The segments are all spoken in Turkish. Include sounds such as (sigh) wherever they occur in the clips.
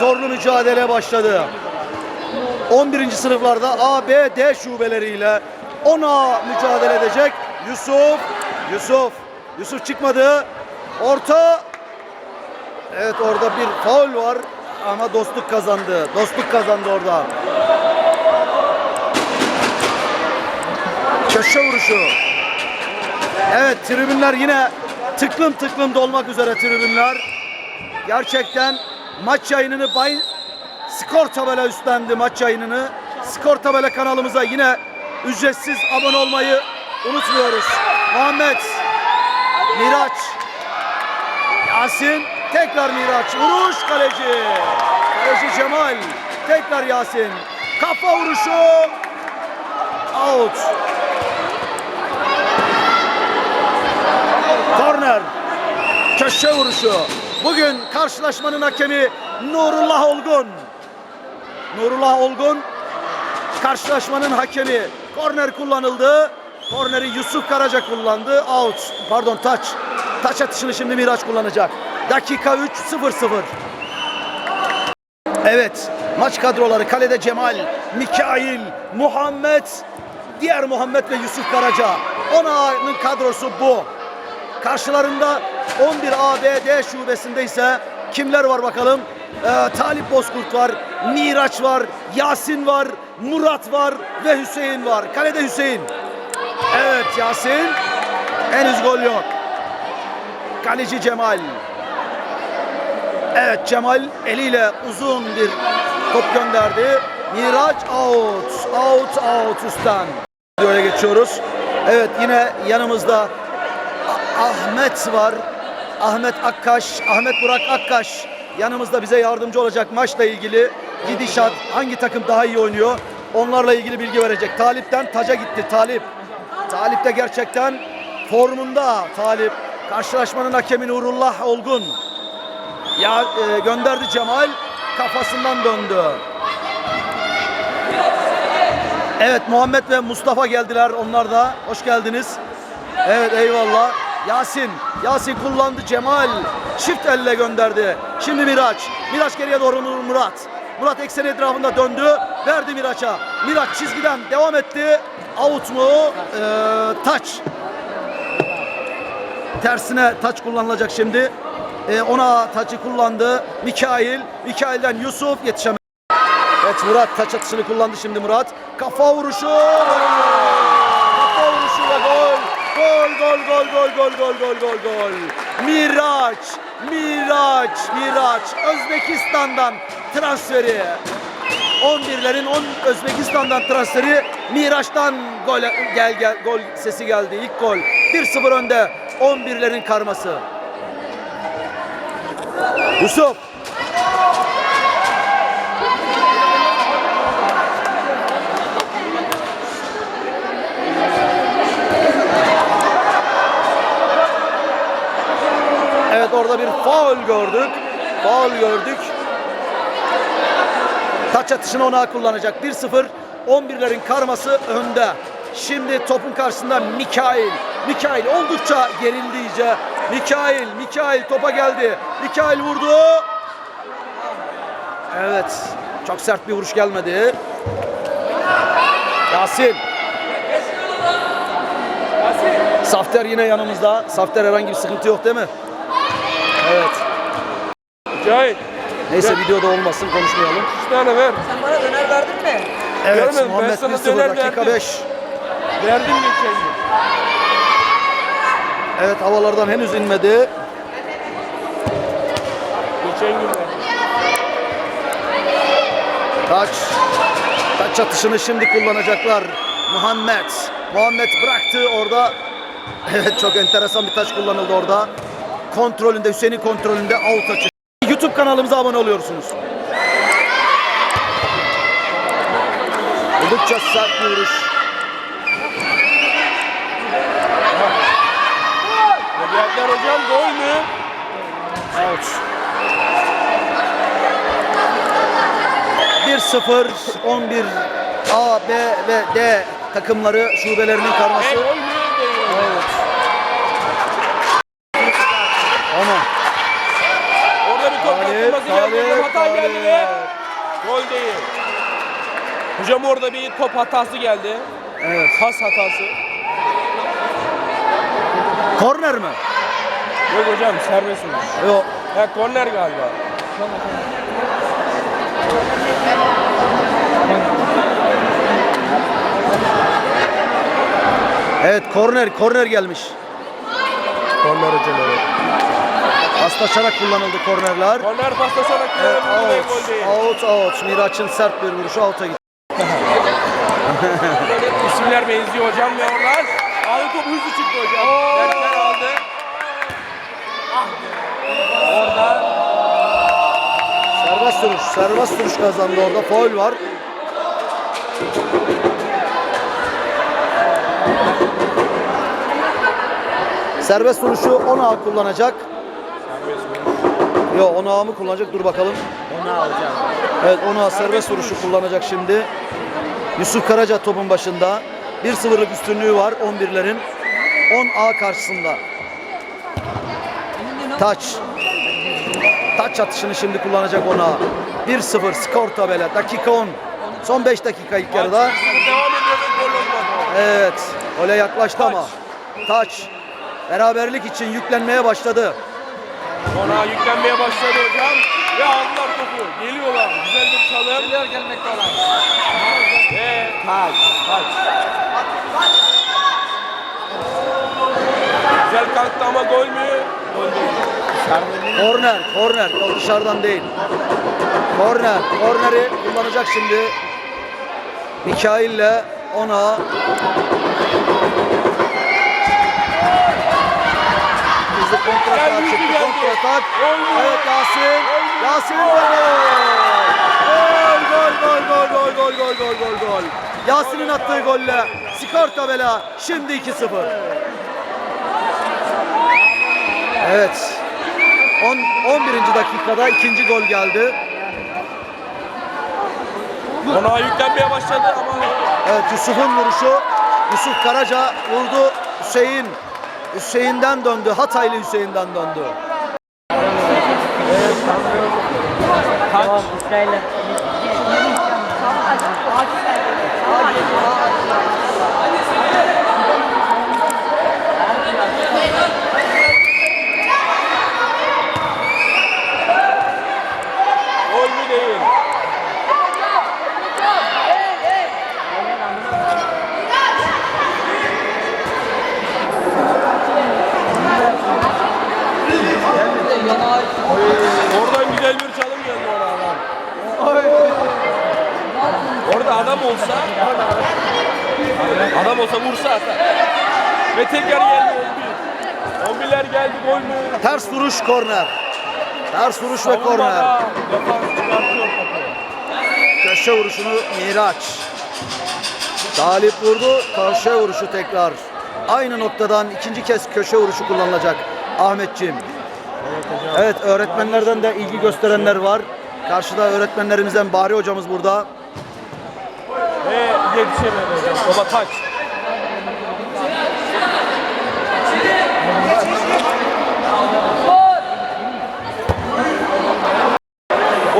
zorlu mücadele başladı. 11. sınıflarda A, B, D şubeleriyle 10A mücadele edecek. Yusuf, Yusuf, Yusuf çıkmadı. Orta. Evet orada bir faul var ama dostluk kazandı. Dostluk kazandı orada. Köşe vuruşu. Evet tribünler yine tıklım tıklım dolmak üzere tribünler. Gerçekten maç yayınını Bay Skor Tabela üstlendi maç yayınını. Skor Tabela kanalımıza yine ücretsiz abone olmayı unutmuyoruz. Muhammed, Miraç, Yasin, tekrar Miraç, vuruş kaleci. Kaleci Cemal, tekrar Yasin. Kafa vuruşu, out. Korner. Köşe vuruşu. Bugün karşılaşmanın hakemi Nurullah Olgun. Nurullah Olgun karşılaşmanın hakemi. Korner kullanıldı. Korneri Yusuf Karaca kullandı. Out. Pardon taç. Taç atışını şimdi Miraç kullanacak. Dakika 3 0-0. Evet. Maç kadroları kalede Cemal, Mikail, Muhammed, diğer Muhammed ve Yusuf Karaca. 10A'nın kadrosu bu. Karşılarında 11 ABD şubesinde ise kimler var bakalım? Ee, Talip Bozkurt var, Miraç var, Yasin var, Murat var ve Hüseyin var. Kalede Hüseyin. Evet Yasin. Henüz gol yok. Kaleci Cemal. Evet Cemal eliyle uzun bir top gönderdi. Miraç out. Out out üstten. Böyle geçiyoruz. Evet yine yanımızda Ahmet var. Ahmet Akkaş, Ahmet Burak Akkaş yanımızda bize yardımcı olacak maçla ilgili gidişat, hangi takım daha iyi oynuyor onlarla ilgili bilgi verecek. Talip'ten taca gitti Talip. Talip de gerçekten formunda Talip. Karşılaşmanın hakemi Nurullah Olgun. Ya e, gönderdi Cemal kafasından döndü. Evet Muhammed ve Mustafa geldiler onlar da. Hoş geldiniz. Evet eyvallah. Yasin. Yasin kullandı Cemal. Çift elle gönderdi. Şimdi Miraç. Miraç geriye doğru Murat. Murat eksen etrafında döndü. Verdi Miraç'a. Miraç çizgiden devam etti. Out mu? Ee, taç. Tersine taç kullanılacak şimdi. Ee, ona taçı kullandı. Mikail. Mikail'den Yusuf yetişemedi. Evet Murat taç atışını kullandı şimdi Murat. Kafa vuruşu. Kafa vuruşu ve gol. Gol gol gol gol gol gol gol gol gol. Miraç. Miraç. Miraç. Özbekistan'dan transferi. 11'lerin 10 Özbekistan'dan transferi Miraç'tan gol gel gel gol sesi geldi. İlk gol. 1-0 önde 11'lerin karması. Yusuf Evet orada bir faul gördük. Faul gördük. Taç atışını ona kullanacak. 1-0 11'lerin karması önde. Şimdi topun karşısında Mikail. Mikail oldukça gerildi iyice. Mikail, Mikail topa geldi. Mikail vurdu. Evet. Çok sert bir vuruş gelmedi. Yasin. Safter yine yanımızda. Safter herhangi bir sıkıntı yok değil mi? Evet. Cahit, Neyse videoda olmasın konuşmayalım. üç tane ver. Sen bana döner verdin mi? Evet Görmedim, ben Muhammed sana 1-0 döner dakika verdim. 5. Verdim geçen gün. Evet havalardan henüz inmedi. Geçen gün verdim. Taç. Taç atışını şimdi kullanacaklar. Muhammed. Muhammed bıraktı orada. (laughs) Evet çok enteresan bir taç kullanıldı orada. Kontrolünde Hüseyin'in kontrolünde out taçı. YouTube kanalımıza abone oluyorsunuz. Oldukça sert bir vuruş. Necatlar hocam gol mü? Out. 1-0 11 A, B ve D takımları şubelerinin karması. Evet. Kapılması geldi. Hata geldi ve gol değil. Hocam orada bir top hatası geldi. Evet. Pas hatası. Korner mi? Yok hocam serbest vuruş. Yok. Ha korner galiba. Evet korner korner gelmiş. Korner hocam evet. Paslaşarak kullanıldı kornerler. Korner paslaşarak Evet, out, out, out. Miraç'ın sert bir vuruşu out'a gitti. (laughs) İsimler benziyor hocam ve oradan aldı topu hızlı çıktı hocam. Berkler aldı. Orada Serbest vuruş, serbest vuruş kazandı orada. Foul var. Serbest vuruşu 10 kullanacak. Yok 10 mı kullanacak? Dur bakalım. Evet 10 serbest vuruşu kullanacak şimdi. Yusuf Karaca topun başında. 1-0'lık üstünlüğü var 11'lerin. 10A karşısında. Taç. Taç atışını şimdi kullanacak ona. 1-0 skor tabela. Dakika 10. Son 5 dakika ilk yarıda. Evet. Ole yaklaştı ama. Taç. Beraberlik için yüklenmeye başladı. Ona yüklenmeye başladı hocam. Ve aldılar topu. Geliyorlar. Güzel bir çalım. Geliyor gelmekte olan. Ve taç. Taç. Güzel kalktı ama gol mü? Gol değil. Korner, korner. Yok, Dışarıdan değil. Korner. Korneri kullanacak şimdi. Mikail'le ona. Geldi, çıktı. Kontratak. Oldu. Evet Yasin. Yasin gol. Gol, gol, gol, gol, gol, gol, gol, gol, gol, gol. Yasin'in attığı golle skor tabela şimdi 2-0. Evet. 10 11. dakikada ikinci gol geldi. Ona yüklenmeye başladı ama Evet Yusuf'un vuruşu. Yusuf Karaca vurdu. Hüseyin Hüseyin'den döndü. Hataylı Hüseyin'den döndü. Tamam İsrail'e. gol mü değil. Oradan güzel bir çalım geldi oradan. Orada adam olsa adam olsa vursa atar. Ve tekrar geldi 11. 11'ler geldi gol mü? Ters vuruş korner. Ters vuruş ve korner. Köşe vuruşunu Miraç. Talip vurdu. Köşe vuruşu tekrar. Aynı noktadan ikinci kez köşe vuruşu kullanılacak Ahmetciğim. Evet öğretmenlerden de ilgi gösterenler var. Karşıda öğretmenlerimizden Bahri hocamız burada. Ve yetişemedi hocam. Baba taç.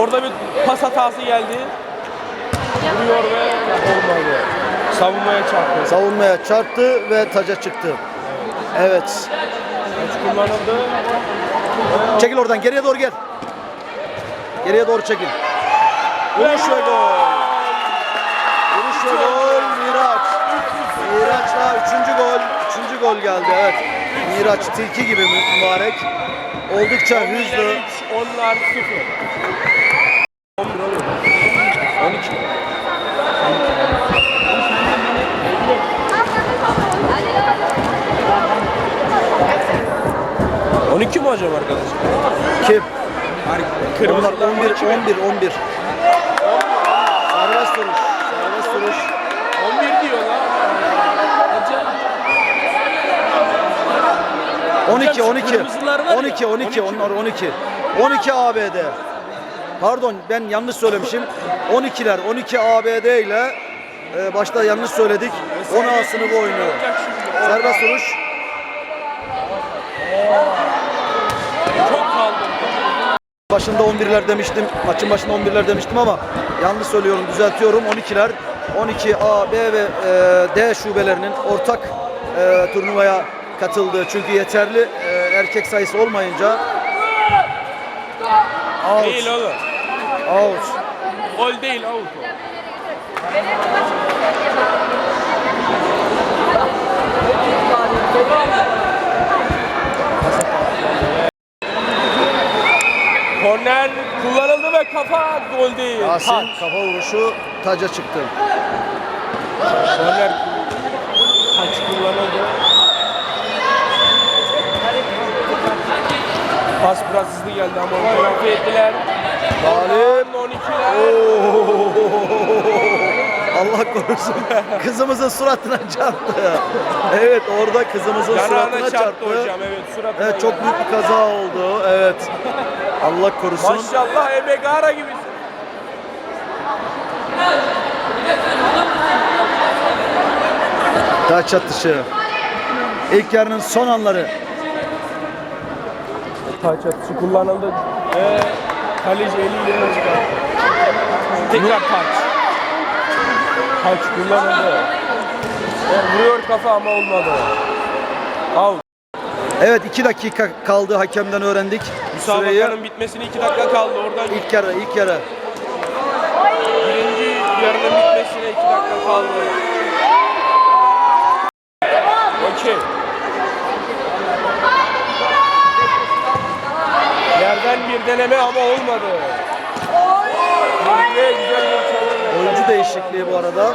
Orada bir pas hatası geldi. Vuruyor ve olmadı. Savunmaya çarptı. Savunmaya çarptı ve taca çıktı. Evet. Taç kullanıldı. Çekil oradan geriye doğru gel. Geriye doğru çekil. Vuruş ve gol. Vuruş ve gol Miraç. Miraç'la üçüncü gol. Üçüncü gol geldi evet. Miraç tilki gibi mü- mübarek. Oldukça hızlı. Onlar üç, Onlar sıfır. 11 oluyor. 12. On iki mi hocam arkadaşlar? Kim? Kırmızı Onlar 11, 11, 11. Serbest vuruş. Serbest vuruş. 11 diyorlar. Hocam 12, 12. kırmızılar var ya, 12, 12, onlar 12. 12 ABD. Pardon ben yanlış söylemişim. 12'ler 12 ABD ile e, başta yanlış söyledik. 10 sınıfı oynuyor. Serbest vuruş. Başında 11'ler demiştim. Maçın başında 11'ler demiştim ama yanlış söylüyorum. Düzeltiyorum. 12'ler. 12 A, B ve e, D şubelerinin ortak e, turnuvaya katıldığı. Çünkü yeterli e, erkek sayısı olmayınca Değil out, oğlum. out. Gol değil out. Korner kullanıldı ve kafa gol değil. Yasin kafa vuruşu taca çıktı. Korner taç kullanıldı. Pas biraz hızlı geldi ama telafi ettiler. Galip. 12'ler. Allah korusun. Kızımızın suratına çarptı. Evet orada kızımızın Yanağına suratına çarptı çarptı. hocam evet suratına. Evet çok büyük bir kaza oldu. Evet. Allah korusun. Maşallah Emegara gibisin. Taç atışı. İlk yarının son anları. Taç atışı kullanıldı. Ve kaleci eliyle öne çıkarttı. Tekrar taç. Taç kullanıldı. Ve vuruyor kafa ama olmadı. Out. Evet iki dakika kaldı hakemden öğrendik. Süreyi. Müsabakanın bitmesine 2 dakika kaldı. Oradan İlk yarı, ilk yarı. birinci yarının bitmesine 2 dakika kaldı. Okey. Bir deneme ama olmadı. Ve güzel bir çalım. Oyuncu değişikliği bu arada.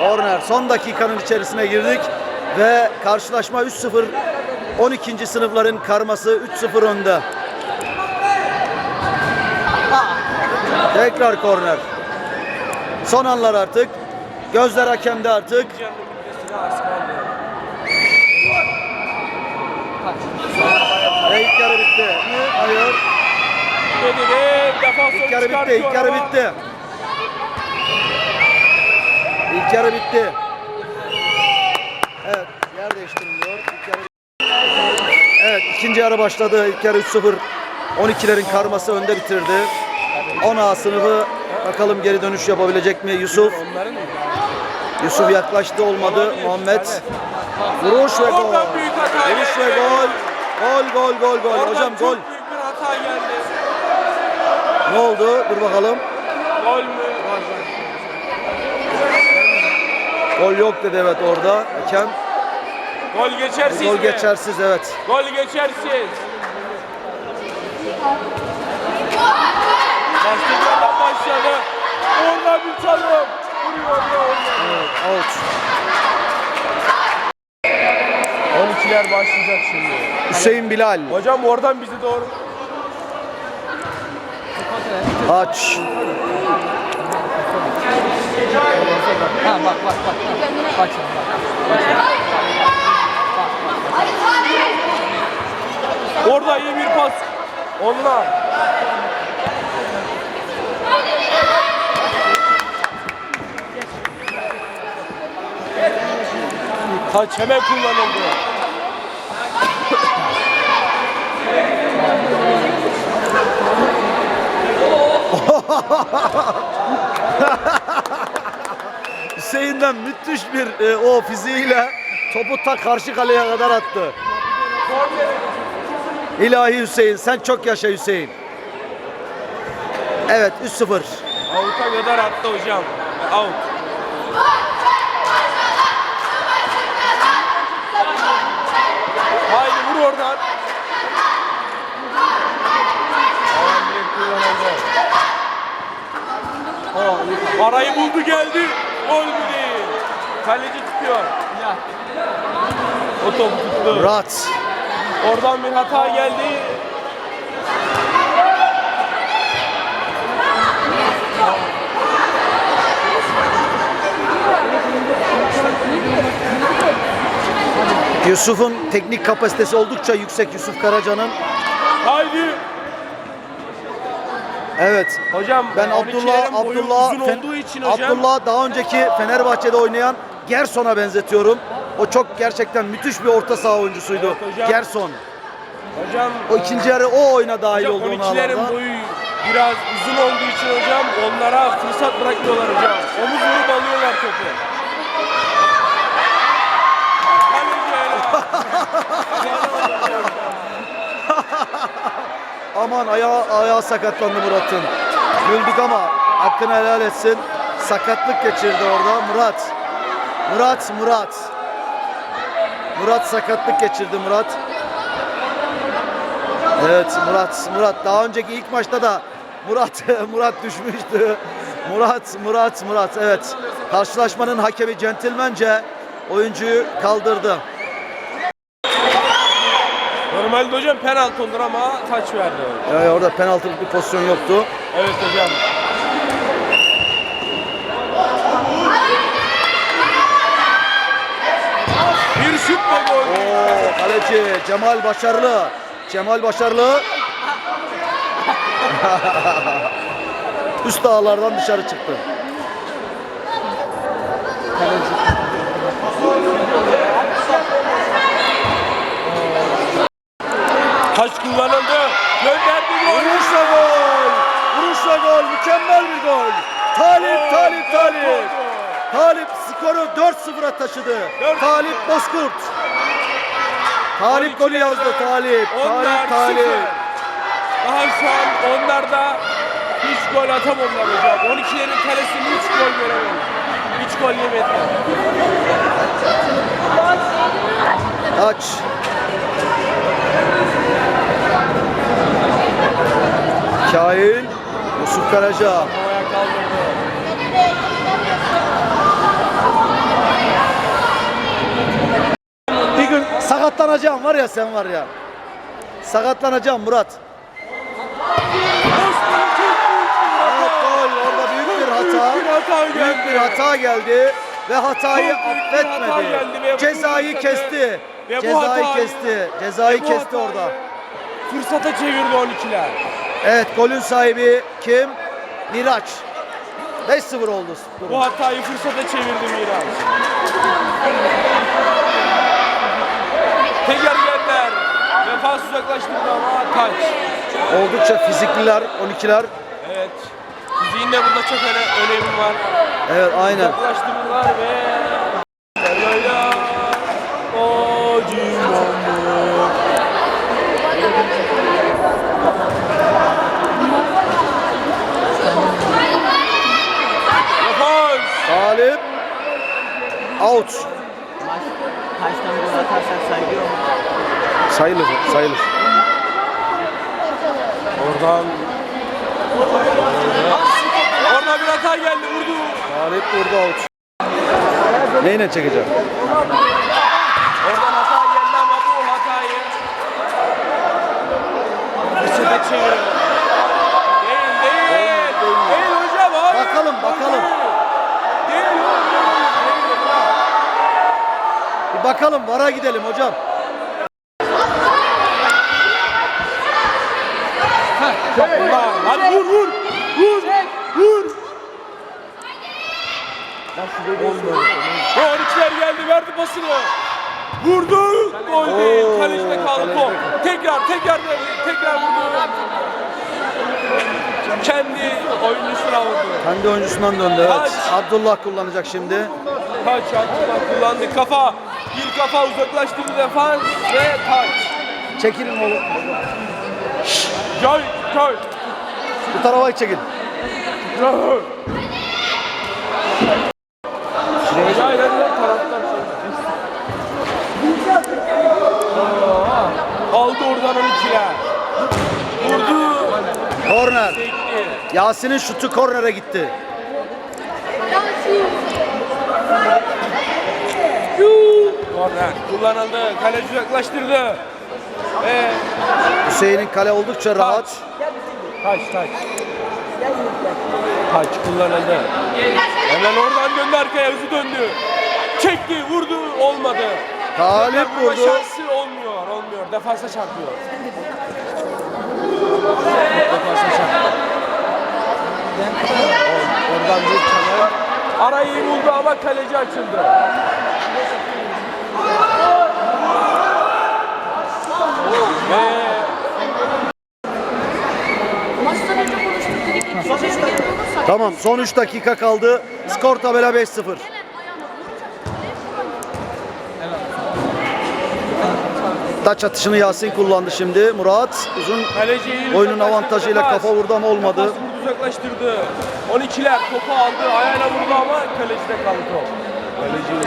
Corner. Son dakikanın içerisine girdik ve karşılaşma 3-0 12. sınıfların karması 3-0 önde. Tekrar korner. Son anlar artık. Gözler hakemde artık. Canının bitmesine az kaldı. Ve ilk yarı bitti. Hayır. Dedi defans İlk yarı bitti. İlk yarı bitti. İlk yarı bitti. Evet, yer değiştiriliyor. İlk yarı Evet, ikinci yarı başladı. İlk yarı 3-0. 12'lerin karması önde bitirdi. 10A sınıfı bakalım geri dönüş yapabilecek mi Yusuf? Yusuf yaklaştı olmadı. Muhammed vuruş ve gol. Vuruş ve gol. Gol gol gol gol. Oradan Hocam çok gol. büyük bir hata geldi. Ne oldu? Dur bakalım. Gol mü? Gol yok dedi evet orada. Hakem. Gol geçersiz Gol mi? geçersiz evet. Gol geçersiz. Başladılardan başladı. Orada bir çalım. Vuruyor ve olmadı. Evet, out. 12'ler başlayacak şimdi. Hüseyin Bilal. Hocam oradan bizi doğru. Aç. Ha bak bak bak. Bak şimdi bak. Orada iyi bir pas. Onlar. Taç hemen kullanıldı. (laughs) Hüseyin'den müthiş bir e, o fiziğiyle topu ta karşı kaleye kadar attı. İlahi Hüseyin sen çok yaşa Hüseyin. Evet 3-0. Out'a kadar attı hocam. Out. Haydi vur oradan. Alan direkt kullanıldı. Arayı buldu geldi. Gol mü değil. Kaleci tutuyor. O topu tuttu. Murat. Oradan bir hata geldi. Yusuf'un teknik kapasitesi oldukça yüksek Yusuf Karaca'nın. Haydi. Evet. Hocam Ben 12'lerin Abdullah Abdullah uzun Fen- olduğu için hocam. Abdullah daha önceki Fenerbahçe'de oynayan Gerson'a benzetiyorum. O çok gerçekten müthiş bir orta saha oyuncusuydu. Evet hocam. Gerson. Hocam O ikinci yarı o oyuna dahil hocam oldu 12'lerin alanda. boyu biraz uzun olduğu için hocam onlara fırsat bırakmıyorlar hocam. Omuz vurup alıyorlar topu. Kaleci helal. Aman ayağı, ayağı sakatlandı Murat'ın. Güldük ama hakkını helal etsin. Sakatlık geçirdi orada Murat. Murat, Murat. Murat sakatlık geçirdi Murat. Evet Murat, Murat. Daha önceki ilk maçta da Murat, (laughs) Murat düşmüştü. Murat, Murat, Murat. Evet. Karşılaşmanın hakemi centilmence oyuncuyu kaldırdı. Normalde hocam penaltı olur ama taç verdi. Yani orada penaltılık bir pozisyon yoktu. Evet hocam. Bir şut ve gol. Oo, kaleci Cemal başarılı. Cemal başarılı. (laughs) Üst ağlardan dışarı çıktı. Taç kullanıldı. Gönderdi gol. Vuruşla gol. Vuruşla gol. Mükemmel bir gol. Talip, Talip, Talip. Talip skoru 4-0'a taşıdı. Dört- Talip Bozkurt. Talip golü yazdı Talip. Onlar Talip, Talip. sıfır. Daha şu an onlar da hiç gol atamadılar hocam. 12'lerin kalesinde hiç gol göremedi. Hiç gol yemediler. Taç. Kain, Yusuf Karaca. Havaya kaldırdı. Bir gün sakatlanacağım var ya sen var ya. Sakatlanacağım Murat. Evet gol orada büyük bir hata. Büyük bir hata Büyük bir geldi. hata geldi ve hatayı Çok büyük bir hata geldi ve affetmedi. bu Cezayı fırsatı- kesti. ve bu Cezayı hatayı- kesti. Cezayı bu kesti hatayı orada. Fırsata çevirdi 12'ler. Evet golün sahibi kim? Miraç. 5-0 oldu. durum. Bu hatayı fırsata çevirdi Miraç. Tekrar geldiler. Defans uzaklaştırdı ama taç. Oldukça fizikliler 12'ler. Evet. Fiziğin de burada çok öne, önemi var. Evet aynen. Uzaklaştırdılar ve... Talip out. Atarsak sayılıyor mu? Sayılır, sayılır. Oradan Orada bir hata geldi vurdu. Talip burada out. Neyle çekeceğim? Oradan hata geldi ama bu hatayı fırsata çeviriyor. Değil değil. Değil, Değil, değil. hocam hayır. Bakalım, bakalım. Değil hocam. Bir bakalım vara gidelim hocam. Ulan, Hadi vur vur. Vur. Vur. 12'ler geldi verdi pasını. Vurdu. Gol değil. Kalecide kaldı top. Tekrar tekrar verdi. Tekrar vurdu. Kendi oyuncusuna vurdu. Kendi oyuncusundan döndü evet. Abdullah kullanacak şimdi. Taç Abdullah kullandı. Kafa. Bir kafa uzaklaştırdı defans ve taç. Çekilin oğlum. Joy, joy. Bu tarafa çekil. Joy. Şuraya taraftar Aldı oradan 12'ler. Vurdu. Korner. Yasin'in şutu kornere gitti. Kullanıldı. Kaleci uzaklaştırdı. Ve Hüseyin'in kale oldukça rahat. Taç taç. Taç kullanıldı. Hemen oradan döndü arkaya hızlı döndü. Çekti vurdu olmadı. Talip vurdu. şansı olmuyor olmuyor. Defansa çarpıyor. Defansa çarpıyor. Or- Oradan bir çalım. Arayı buldu ama kaleci açıldı. Tamam son 3 dakika kaldı. Skor tabela 5-0. Taç atışını Yasin kullandı şimdi. Murat uzun oyunun avantajıyla kafa vurdu ama olmadı. uzaklaştırdı. 12'ler topu aldı. Ayağıyla vurdu ama kalecide kaldı top. Kaleci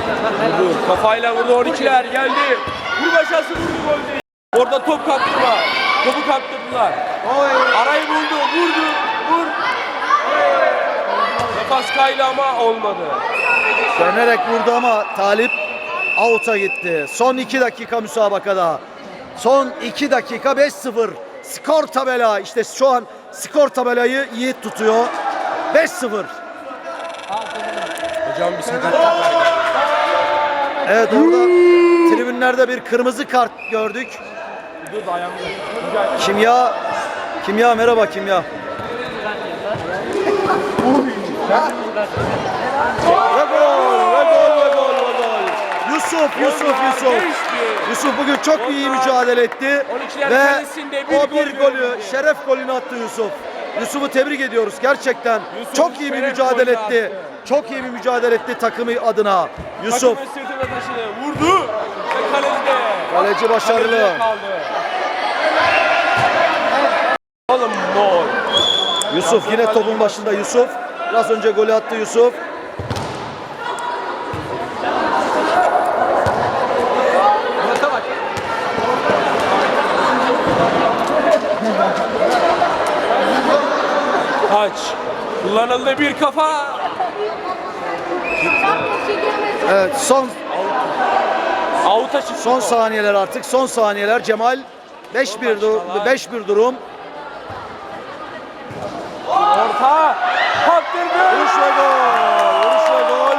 vurdu. Kafayla vurdu 12'ler geldi. Vurma şansı vurdu gol. Orada top kaptırma. Topu kaptırdılar. Arayı buldu. Vurdu. Vur. Nefas kaydı ama olmadı. Dönerek vurdu ama Talip out'a gitti. Son 2 dakika müsabakada. Son 2 dakika 5-0. Skor tabela. İşte şu an skor tabelayı Yiğit tutuyor. 5-0. Hocam bir var. Evet orada tribünlerde bir kırmızı kart gördük. Kimya Kimya merhaba Kimya. Ve gol, ve gol, ve gol, ve gol. Yusuf, Yusuf, Yusuf. Yusuf bugün çok iyi mücadele etti 12'ler ve o bir golü, şeref golünü attı Yusuf. Yusuf'u tebrik ediyoruz gerçekten. Yusuf çok iyi bir mücadele etti. attı. Çok iyi bir mücadele etti takımı adına. Yusuf Takımın sırtına taşıdı. Vurdu. Ve kalecide. kaleci başarılı. Kalecide kaldı. Oğlum gol. Yusuf yine topun başında Yusuf. Biraz önce golü attı Yusuf. Taç. Kullanıldı bir kafa. Evet son Avuta çıktı. son saniyeler artık. Son saniyeler Cemal 5-1 dur 5-1 durum. Orta. Kaptırdı. Vuruş ve gol. Vuruş ve gol.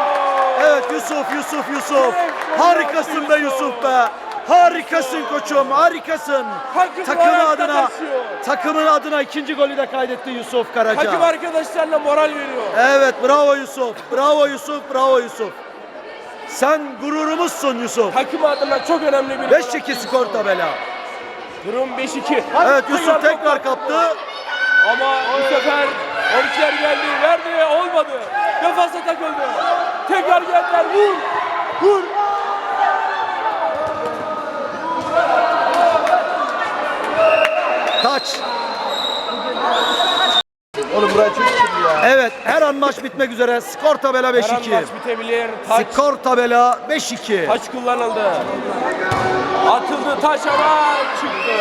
Evet Yusuf, Yusuf, Yusuf. Harikasın be Yusuf be. Harikasın koçum, harikasın. Takım Takımı ayakta adına, taşıyor. takımın adına ikinci golü de kaydetti Yusuf Karaca. Takım arkadaşlarına moral veriyor. Evet, bravo Yusuf. Bravo Yusuf, bravo Yusuf. Sen gururumuzsun Yusuf. Takım adına çok önemli bir 5-2 skor tabela. Durum 5-2. Evet Yusuf tekrar kaptı. Ama bu sefer 12'ler geldi, verdi, olmadı. Defasa takıldı. Tekrar geldiler, vur, vur. Taç. Oğlum buraya ya. Evet, her an maç bitmek üzere. Skor tabela Her an 5-2. maç bitebilir. Taç, Skor tabela 5-2. taç kullanıldı. Atıldı taç ama çıktı.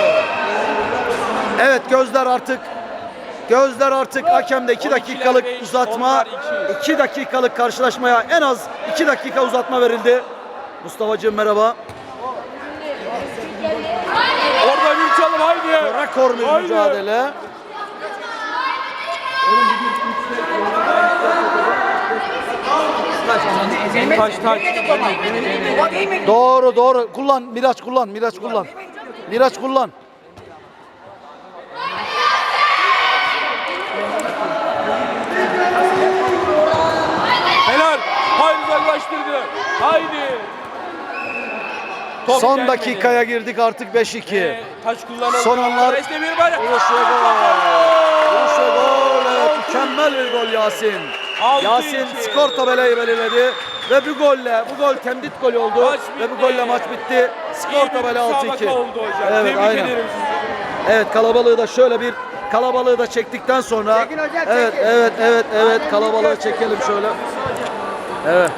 Evet gözler artık gözler artık hakemde 2 dakikalık uzatma. onlar iki. 2 dakikalık karşılaşmaya en az 2 dakika uzatma verildi. Mustafa'cığım merhaba. Orada bir çalım haydi. Rekor bir Haydi. mücadele. Taç taç. Doğru doğru. Kullan Miraç kullan. Miraç kullan. Miraç kullan. Helal. Haydi uzaklaştırdı. Haydi. Top Son gelmedi. dakikaya girdik artık 5-2. Ee, taç kullanıldı. Son anlar- İşte bir bayrak. Vuruş ve gol. Vuruş ve gol. Evet, mükemmel bir gol Yasin. Altı Yasin iki. skor tabelayı belirledi. Ve bu golle, bu gol temdit golü oldu. Maç Ve bu golle maç bitti. Skor tabela 6-2. müsabaka oldu hocam. Evet, Tebrik aynen. ederim sizi. Evet kalabalığı da şöyle bir kalabalığı da çektikten sonra Çekin hocam, Evet çekin. evet evet evet kalabalığı çekelim şöyle. Evet.